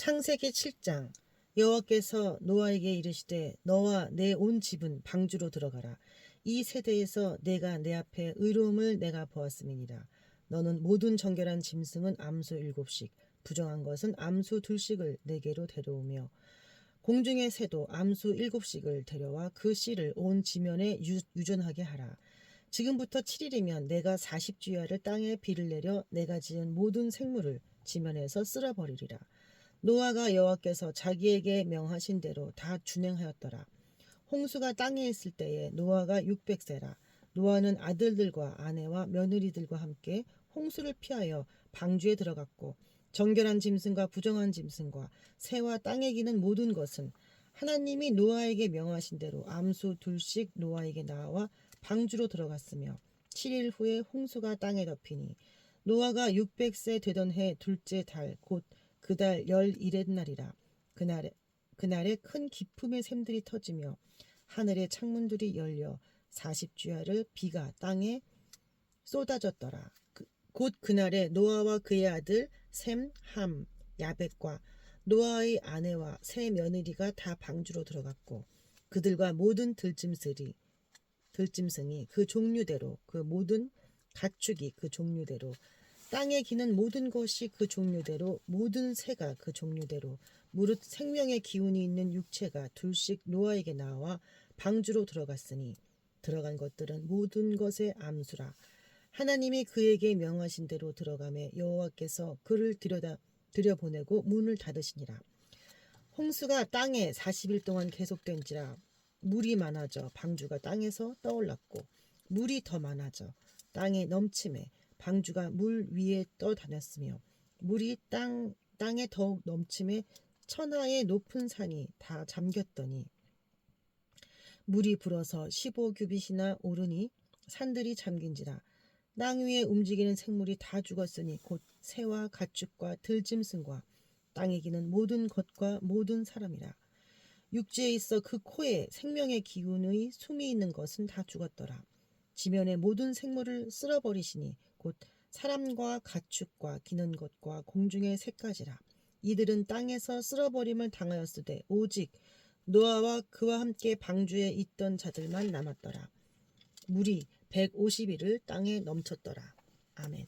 창세기 7장 여호와께서 노아에게 이르시되 너와 내 온 집은 방주로 들어가라. 이 세대에서 내가 내 앞에 의로움을 내가 보았음이니라. 너는 모든 정결한 짐승은 암수 일곱씩 부정한 것은 암수 둘씩을 내게로 데려오며 공중의 새도 암수 일곱씩을 데려와 그 씨를 온 지면에 유, 유전하게 하라. 지금부터 7일이면 내가 40주야를 땅에 비를 내려 내가 지은 모든 생물을 지면에서 쓸어버리리라. 노아가 여호와께서 자기에게 명하신 대로 다 준행하였더라. 홍수가 땅에 있을 때에 노아가 600세라. 노아는 아들들과 아내와 며느리들과 함께 홍수를 피하여 방주에 들어갔고 정결한 짐승과 부정한 짐승과 새와 땅에 기는 모든 것은 하나님이 노아에게 명하신 대로 암수 둘씩 노아에게 나와 방주로 들어갔으며 7일 후에 홍수가 땅에 덮이니 노아가 600세 되던 해 둘째 달 곧 그달 열일의 날이라 그날에 그날에 큰 기품의 샘들이 터지며 하늘의 창문들이 열려 40주야를 비가 땅에 쏟아졌더라. 그, 곧 그날에 노아와 그의 아들 셈, 함, 야벳과 노아의 아내와 세 며느리가 다 방주로 들어갔고 그들과 모든 들짐승이 들짐승이 그 종류대로 그 모든 가축이 그 종류대로 땅에 기는 모든 것이 그 종류대로 모든 새가 그 종류대로 무릇 생명의 기운이 있는 육체가 둘씩 노아에게 나와 방주로 들어갔으니 들어간 것들은 모든 것의 암수라. 하나님이 그에게 명하신 대로 들어가매 여호와께서 그를 들여다 들여보내고 문을 닫으시니라. 홍수가 땅에 40일 동안 계속된지라 물이 많아져 방주가 땅에서 떠올랐고 물이 더 많아져 땅에 넘침에 방주가 물 위에 떠다녔으며 물이 땅 땅에 더욱 넘침에 천하의 높은 산이 다 잠겼더니 물이 불어서 15규빗이나 오르니 산들이 잠긴지라 땅 위에 움직이는 생물이 다 죽었으니 곧 새와 가축과 들짐승과 땅에 기는 모든 것과 모든 사람이라 육지에 있어 그 코에 생명의 기운의 숨이 있는 것은 다 죽었더라. 지면의 모든 생물을 쓸어버리시니 곧 사람과 가축과 기는 것과 공중의 새까지라. 이들은 땅에서 쓸어버림을 당하였으되 오직 노아와 그와 함께 방주에 있던 자들만 남았더라. 물이 150일을 땅에 넘쳤더라. 아멘.